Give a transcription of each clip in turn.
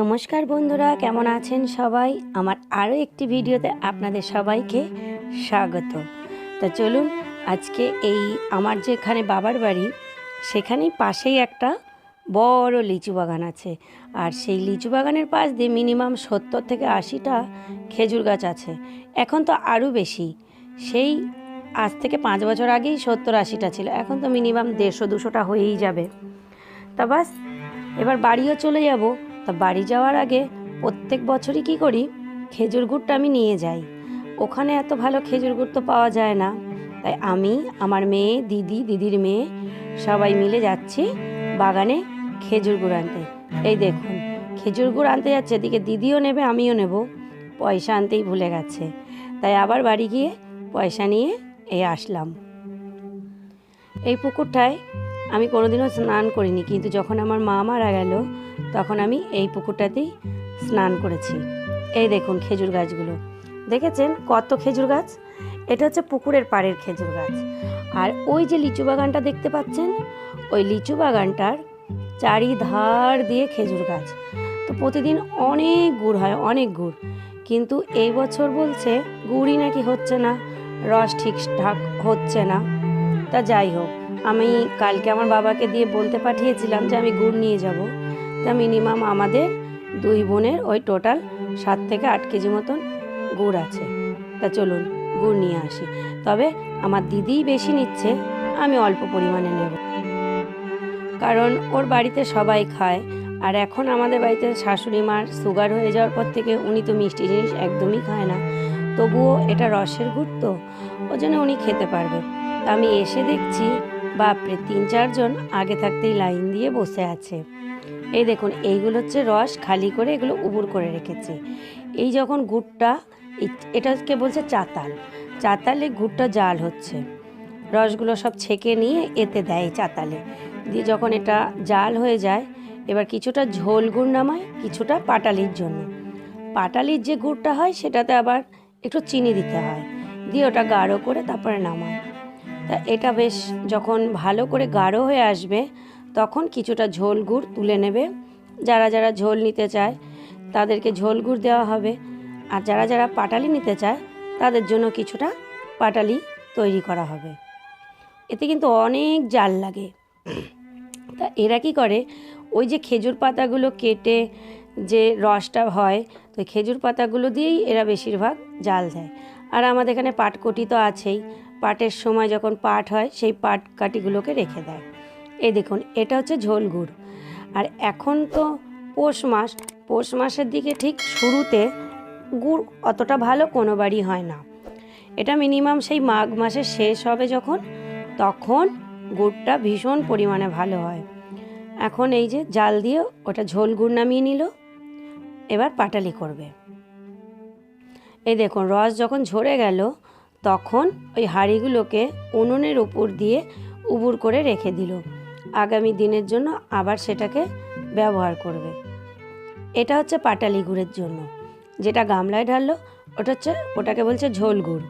নমস্কার বন্ধুরা, কেমন আছেন সবাই? আমার আরও একটি ভিডিওতে আপনাদের সবাইকে স্বাগত। তো চলুন, আজকে এই আমার যেখানে বাবার বাড়ি, সেখানেই পাশেই একটা বড় লিচু বাগান আছে। আর সেই লিচু বাগানের পাশ দিয়ে মিনিমাম সত্তর থেকে আশিটা খেজুর গাছ আছে। এখন তো আরও বেশি। সেই আজ থেকে পাঁচ বছর আগেই সত্তর আশিটা ছিল। এখন তো মিনিমাম দেড়শো, দুশোটা হয়েই যাবে। তা বাস, এবার বাড়িও চলে যাব। তা বাড়ি যাওয়ার আগে প্রত্যেক বছরই কি করি? খেজুর গুড়টা আমি নিয়ে যাই। ওখানে এত ভালো খেজুর গুড় তো পাওয়া যায় না। তাই আমি, আমার মেয়ে, দিদি, দিদির মেয়ে সবাই মিলে যাচ্ছি বাগানে খেজুর গুড় আনতে। এই দেখুন, খেজুর গুড় আনতে যাচ্ছে, এদিকে দিদিও নেবে, আমিও নেব। পয়সা আনতেই ভুলে গেছে। তাই আবার বাড়ি গিয়ে পয়সা নিয়ে এই আসলাম। এই পুকুরটায় আমি কোনোদিনও স্নান করিনি, কিন্তু যখন আমার মা মারা গেল, তখন আমি এই পুকুরটাতেই স্নান করেছি। এই দেখুন খেজুর গাছগুলো। দেখেছেন কত খেজুর গাছ? এটা হচ্ছে পুকুরের পাড়ের খেজুর গাছ। আর ওই যে লিচু বাগানটা দেখতে পাচ্ছেন, ওই লিচু বাগানটার চারিধার দিয়ে খেজুর গাছ। তো প্রতিদিন অনেক গুড় হয়, অনেক গুড়। কিন্তু এই বছর বলছে গুড়ই নাকি হচ্ছে না, রস ঠিকঠাক হচ্ছে না। তা যাই হোক আমি কালকে আমার বাবাকে দিয়ে বলতে পাঠিয়েছিলাম যে আমি গুড় নিয়ে যাব। তা মিনিমাম আমাদের দুই বোনের ওই টোটাল সাত থেকে আট কেজি মতন গুড় আছে। তা চলুন, গুড় নিয়ে আসি। তবে আমার দিদিই বেশি নিচ্ছে, আমি অল্প পরিমাণে নেব। কারণ ওর বাড়িতে সবাই খায়, আর এখন আমাদের বাড়িতে শাশুড়ি মার সুগার হয়ে যাওয়ার পর থেকে উনি তো মিষ্টি জিনিস একদমই খায় না। তবুও এটা রসের গুড় তো, ওই জন্য উনি খেতে পারবে। তা আমি এসে দেখছি বাপরে, তিন চারজন আগে থাকতেই লাইন দিয়ে বসে আছে। এই দেখুন, এইগুলো হচ্ছে রস, খালি করে এগুলো উবুর করে রেখেছে। এই যখন গুড়টা এটাকে বলছে? চাতাল। চাতালে গুড়টা জাল হচ্ছে। রসগুলো সব ছেঁকে নিয়ে এতে দেয় চাতালে। দিয়ে যখন এটা জাল হয়ে যায়, এবার কিছুটা ঝোল গুড় নামায়, কিছুটা পাটালির জন্য। পাটালির যে গুড়টা হয়, সেটাতে আবার একটু চিনি দিতে হয়। দিয়ে ওটা গাঢ় করে তারপরে নামায়। তা এটা বেশ যখন ভালো করে গাঢ় হয়ে আসবে, তখন কিছুটা ঝোল গুড় তুলে নেবে। যারা যারা ঝোল নিতে চায়, তাদেরকে ঝোল গুড় দেওয়া হবে। আর যারা যারা পাটালি নিতে চায়, তাদের জন্য কিছুটা পাটালি তৈরি করা হবে। এতে কিন্তু অনেক জাল লাগে। তা এরা কি করে? ওই যে খেজুর পাতাগুলো কেটে যে রসটা হয়, তো খেজুর পাতাগুলো দিয়েই এরা বেশিরভাগ জাল দেয়। আর আমাদের এখানে পাটকটি তো আছেই। পাটের সময় যখন পাট হয়, সেই পাট কাটিগুলোকে রেখে দেয়। এই দেখুন, এটা হচ্ছে ঝোল গুড়। আর এখন তো পৌষ মাস। পৌষ মাসের দিকে ঠিক শুরুতে গুড় অতটা ভালো কোনো বাড়ি হয় না। এটা মিনিমাম সেই মাঘ মাসের শেষ হবে যখন, তখন গুড়টা ভীষণ পরিমাণে ভালো হয়। এখন এই যে জাল দিয়ে ওটা ঝোল গুড় নামিয়ে নিল। এবার পাটালি করবে। এই দেখুন, রস যখন ঝরে গেল, তখন ওই হাঁড়িগুলোকে উনুনের উপর দিয়ে উবুর করে রেখে দিল। আগামী দিনের জন্য আবার সেটাকে ব্যবহার করবে। এটা হচ্ছে পাটালি গুড়ের জন্য। যেটা গামলায় ঢাললো, ওটা হচ্ছে, ওটাকে বলছে ঝোল গুড়।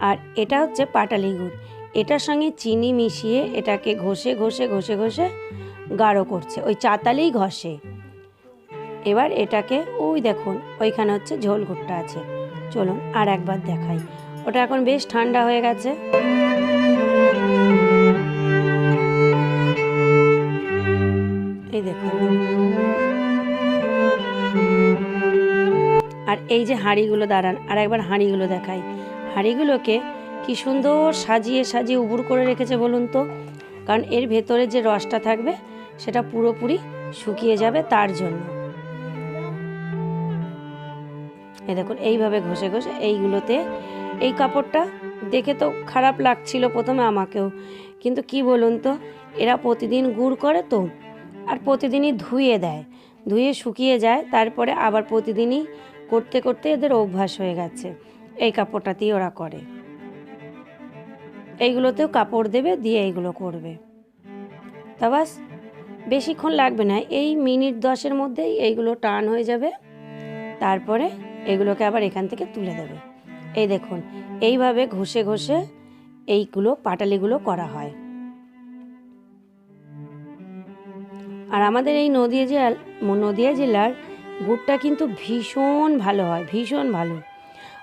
আর এটা হচ্ছে পাটালি গুড়। এটার সঙ্গে চিনি মিশিয়ে এটাকে ঘষে ঘষে ঘষে ঘষে গাঢ় করছে। ওই চাতালেই ঘষে। এবার এটাকে, ওই দেখুন, ওইখানে হচ্ছে ঝোল গুড়টা আছে। চলুন আর একবার দেখাই। ওটা এখন বেশ ঠান্ডা হয়ে গেছে। এই দেখুন। আর এই যে হাঁড়িগুলো, দাঁড়ান, আর একবার হাঁড়িগুলো দেখাই। হাঁড়িগুলোকে কি সুন্দর সাজিয়ে সাজিয়ে উবুর করে রেখেছে বলুন তো। কারণ এর ভেতরে যে রসটা থাকবে, সেটা পুরোপুরি শুকিয়ে যাবে তার জন্য। এই দেখুন, এইভাবে ঘষে ঘষে এইগুলোতে এই কাপড়টা দেখে তো খারাপ লাগছিল প্রথমে আমাকেও। কিন্তু কি বলুন তো, এরা প্রতিদিন গুড় করে তো, আর প্রতিদিনই ধুয়ে দেয়। ধুয়ে শুকিয়ে যায়, তারপরে আবার প্রতিদিনই করতে করতে এদের অভ্যাস হয়ে গেছে, এই কাপড়টাতেই ওরা করে। এইগুলোতেও কাপড় দেবে, দিয়ে এইগুলো করবে। তা বাস, বেশিক্ষণ লাগবে না, এই মিনিট দশের মধ্যেই এইগুলো টান হয়ে যাবে। তারপরে এগুলোকে আবার এখান থেকে তুলে দেবে। এই দেখুন, এইভাবে ঘষে ঘষে এইগুলো, পাটালিগুলো করা হয়। আর আমাদের এই নদিয়া জেল নদিয়া জেলার গুড়টা কিন্তু ভীষণ ভালো হয়, ভীষণ ভালো।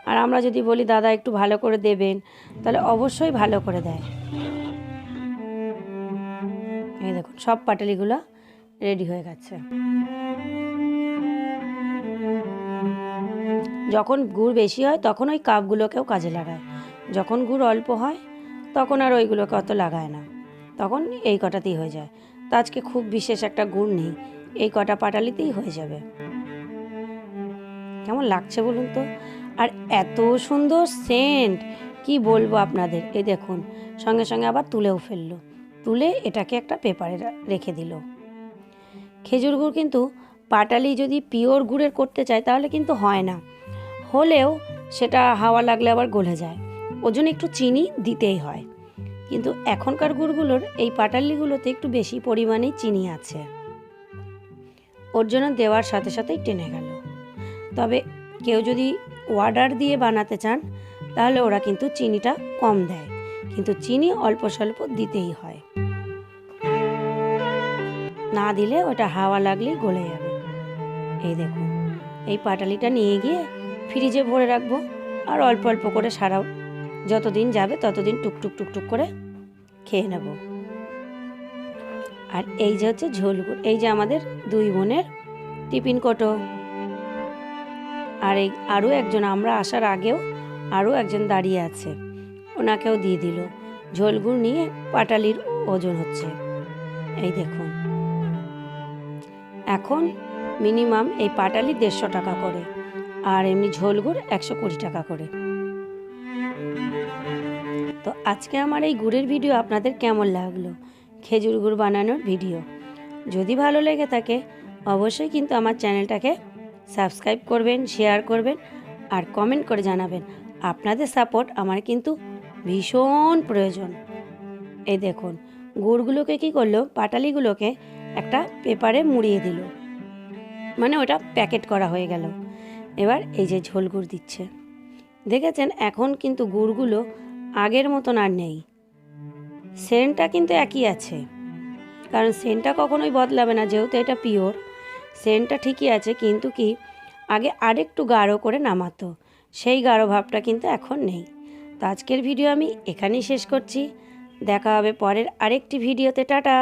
আর আমরা যদি বলি, দাদা, একটু ভালো করে দেবেন, তাহলে অবশ্যই ভালো করে দেয়। এই দেখুন, সব পাটালিগুলো রেডি হয়ে গেছে। যখন গুড় বেশি হয়, তখন ওই কাপগুলোকেও কাজে লাগায়। যখন গুড় অল্প হয়, তখন আর ওইগুলোকে অত লাগায় না। তখন এই কটাতেই হয়ে যায়। তো আজকে খুব বিশেষ একটা গুড় নেই। এই কটা পাটালিতেই হয়ে যাবে। কেমন লাগছে বলুন তো? আর এত সুন্দর সেন্ট কি বলব আপনাদের? এই দেখুন, সঙ্গে সঙ্গে আবার তুলেও ফেলল। তুলে এটাকে একটা পেপারে রেখে দিল। খেজুর গুড় কিন্তু পাটালি যদি পিওর গুড়ের করতে চায়, তাহলে কিন্তু হয় না। হলেও সেটা হাওয়া লাগলে আবার গলে যায়। ওর জন্য একটু চিনি দিতেই হয়। কিন্তু এখনকার গুড়গুলোর এই পাটালিগুলোতে একটু বেশি পরিমাণে চিনি আছে। ওর জন্য দেওয়ার সাথে সাথেই টেনে গেল। তবে কেউ যদি অর্ডার দিয়ে বানাতে চান, তাহলে ওরা কিন্তু চিনিটা কম দেয়। কিন্তু চিনি অল্প স্বল্প দিতেই হয়। না দিলে ওটা হাওয়া লাগলেই গলে যাবে। এই দেখুন, এই পাটালিটা নিয়ে গিয়ে ফ্রিজে ভরে রাখব আর অল্প অল্প করে সারা যতদিন যাবে ততদিন টুকটুক টুকটুক করে খেয়ে নেব। আর এই যে হচ্ছে ঝোল ঝোলগুড় এই যে আমাদের দুই বোনের টিফিন কোটো। আর এই আরও একজন, আমরা আসার আগেও আরও একজন দাঁড়িয়ে আছে। ওনাকেও দিয়ে দিল। ঝোলগুড় নিয়ে পাটালির ওজন হচ্ছে। এই দেখুন। এখন মিনিমাম এই পাটালি দেড়শো টাকা করে। আর এমনি ঝোলগুড় একশো কুড়ি টাকা করে। তো আজকে আমার এই গুড়ের ভিডিও আপনাদের কেমন লাগল? খেজুর গুড় বানানোর ভিডিও। যদি ভালো লেগে থাকে, অবশ্যই কিন্তু আমার চ্যানেলটাকে সাবস্ক্রাইব করবেন, শেয়ার করবেন আর কমেন্ট করে জানাবেন। আপনাদের সাপোর্ট আমার কিন্তু ভীষণ প্রয়োজন। এই দেখুন, গুড়গুলোকে কি করল? পাটালিগুলোকে একটা পেপারে মুড়িয়ে দিল। মানে ওটা প্যাকেট করা হয়ে গেল। এবার এই যে ঝোল গুড় দিচ্ছে। দেখেছেন, এখন কিন্তু গুড়গুলো আগের মতন আর নেই। সেন্টটা কিন্তু একই আছে। কারণ সেন্টটা কখনোই বদলাবে না, যেহেতু এটা পিওর। সেন্টটা ঠিকই আছে, কিন্তু কি আগে আরেকটু গাঢ় করে নামাতো। সেই গাঢ় ভাবটা কিন্তু এখন নেই। তো আজকের ভিডিও আমি এখানেই শেষ করছি। দেখা হবে পরের আরেকটি ভিডিওতে। টাটা!